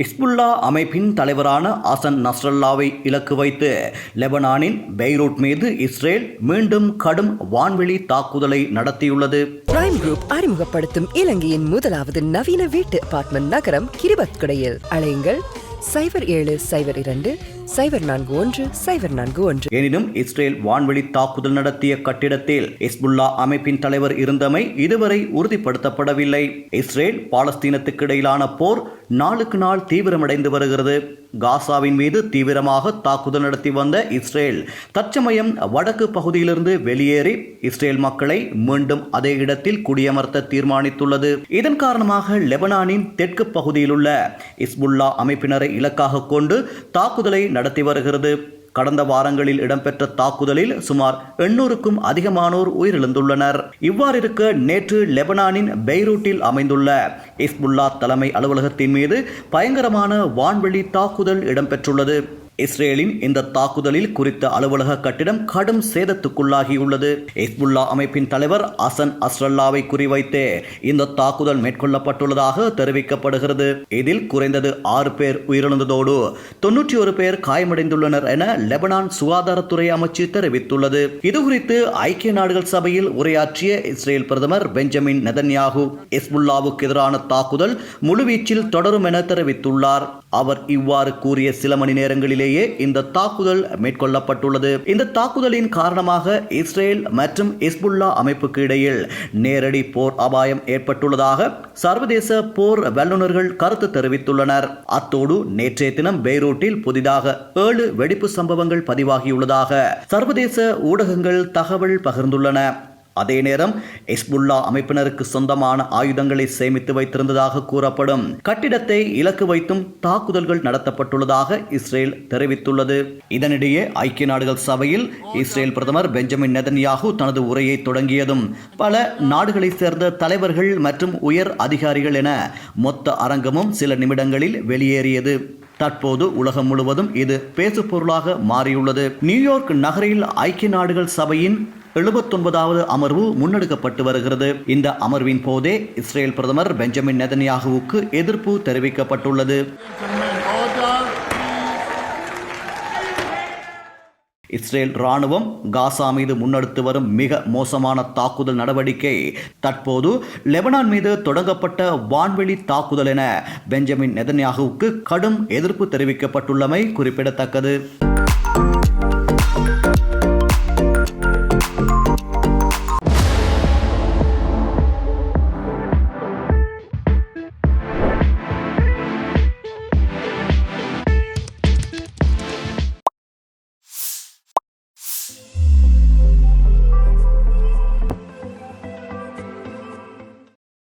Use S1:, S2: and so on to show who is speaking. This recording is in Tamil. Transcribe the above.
S1: இஸ்புல்லா அமைப்பின் தலைவரான அசன் நஸ்ரல்லாவை இலக்கு வைத்து லெபனானின் பெய்ரூட் மீது இஸ்ரேல் மீண்டும் கடும் வான்வெளி தாக்குதலை நடத்தியுள்ளது.
S2: பிரைம் குரூப் அறிமுகப்படுத்தும் இலங்கையின் முதலாவது நவீன வீட்டு அபார்ட்மெண்ட் நகரம் கிரிபத்குடையில். அலையுங்கள். சைபர் ஏழு சைபர் இரண்டு சைபர் நான்கு ஒன்று சைபர் நான்கு ஒன்று.
S1: எனினும் இஸ்ரேல் வான்வெளி தாக்குதல் நடத்திய கட்டிடத்தில் இஸ்புல்லா அமைப்பின் தலைவர் இருந்தமை இதுவரை உறுதிப்படுத்தப்படவில்லை. இஸ்ரேல் பாலஸ்தீனத்துக்கு இடையிலான போர் நாளுக்கு நாள் தீவிரமடைந்து வருகிறது. காசாவின் மீது தீவிரமாக தாக்குதல் நடத்தி வந்த இஸ்ரேல் தற்சமயம் வடக்கு பகுதியிலிருந்து வெளியேறி இஸ்ரேல் மக்களை மீண்டும் அதே இடத்தில் குடியமர்த்த தீர்மானித்துள்ளது. இதன் காரணமாக லெபனானின் தெற்கு பகுதியில் உள்ள இஸ்புல்லா அமைப்பினரை இலக்காக கொண்டு தாக்குதலை நடத்தி வருகிறது. கடந்த வாரங்களில் இடம்பெற்ற தாக்குதலில் சுமார் எண்ணூறுக்கும் அதிகமானோர் உயிரிழந்துள்ளனர். இவ்வாறிருக்க நேற்று லெபனானின் பெய்ரூட்டில் அமைந்துள்ள இஸ்புல்லா தலைமை அலுவலகத்தின் மீது பயங்கரமான வான்வெளி தாக்குதல் இடம்பெற்றுள்ளது. இஸ்ரேலின் இந்த தாக்குதலில் குறித்த அலுவலக கட்டிடம் கடும் சேதத்துக்குள்ளாகியுள்ளது. இஸ்புல்லா அமைப்பின் தலைவர் அசன் அஸ்ரல்லாவை குறிவைத்தே இந்த தாக்குதல் மேற்கொள்ளப்பட்டுள்ளதாக தெரிவிக்கப்படுகிறது. இதில் குறைந்தது ஆறு பேர் உயிரிழந்ததோடு தொன்னூற்றி ஒரு பேர் காயமடைந்துள்ளனர் என லெபனான் சுகாதாரத்துறை அமைச்சு தெரிவித்துள்ளது. இதுகுறித்து ஐக்கிய நாடுகள் சபையில் உரையாற்றிய இஸ்ரேல் பிரதமர் பெஞ்சமின் நெதன்யாகு இஸ்புல்லாவுக்கு எதிரான தாக்குதல் முழுவீச்சில் தொடரும் என தெரிவித்துள்ளார். அவர் இவ்வாறு கூறிய சில மணி நேரங்களிலேயே இந்த தாக்குதல் மேற்கொள்ளப்பட்டுள்ளது. இந்த தாக்குதலின் காரணமாக இஸ்ரேல் மற்றும் இஸ்புல்லா அமைப்புக்கு இடையில் நேரடி போர் அபாயம் ஏற்பட்டுள்ளதாக சர்வதேச போர் வல்லுநர்கள் கருத்து தெரிவித்துள்ளனர். அத்தோடு நேற்றைய தினம் பெய்ரூட்டில் புதிதாக ஏழு வெடிப்பு சம்பவங்கள் பதிவாகியுள்ளதாக சர்வதேச ஊடகங்கள் தகவல் பகிர்ந்துள்ளன. அதே நேரம் இஸ்புல்லா அமைப்பினருக்கு சொந்தமான ஆயுதங்களை சேமித்து வைத்திருந்ததாக கூறப்படும். கட்டிடத்தை இலக்கு வைத்தும் தாக்குதல்கள் நடத்தப்பட்டுள்ளதாக இஸ்ரேல் தெரிவித்துள்ளது. இதனிடையே ஐக்கிய நாடுகள் சபையில் இஸ்ரேல் பிரதமர் பெஞ்சமின் நெதன்யாகு தனது உரையை தொடங்கியதும் பல நாடுகளைச் சேர்ந்த தலைவர்கள் மற்றும் உயர் அதிகாரிகள் என மொத்த அரங்கமும் சில நிமிடங்களில் வெளியேறியது. தற்போது உலகம் முழுவதும் இது பேசுபொருளாக மாறியுள்ளது. நியூயார்க் நகரில் ஐக்கிய நாடுகள் சபையின் எழுபத்தொன்பதாவது அமர்வு முன்னெடுக்கப்பட்டு வருகிறது. இந்த அமர்வின் போதே இஸ்ரேல் பிரதமர் பெஞ்சமின் நெதன்யாகுவுக்கு எதிர்ப்பு தெரிவிக்கப்பட்டுள்ளது. இஸ்ரேல் ராணுவம் காசா மீது முன்னெடுத்து வரும் மிக மோசமான தாக்குதல் நடவடிக்கை தற்போது லெபனான் மீது தொடங்கப்பட்ட வான்வெளி தாக்குதல் என பெஞ்சமின் நெதன்யாகுவுக்கு கடும் எதிர்ப்பு தெரிவிக்கப்பட்டுள்ளமை குறிப்பிடத்தக்கது.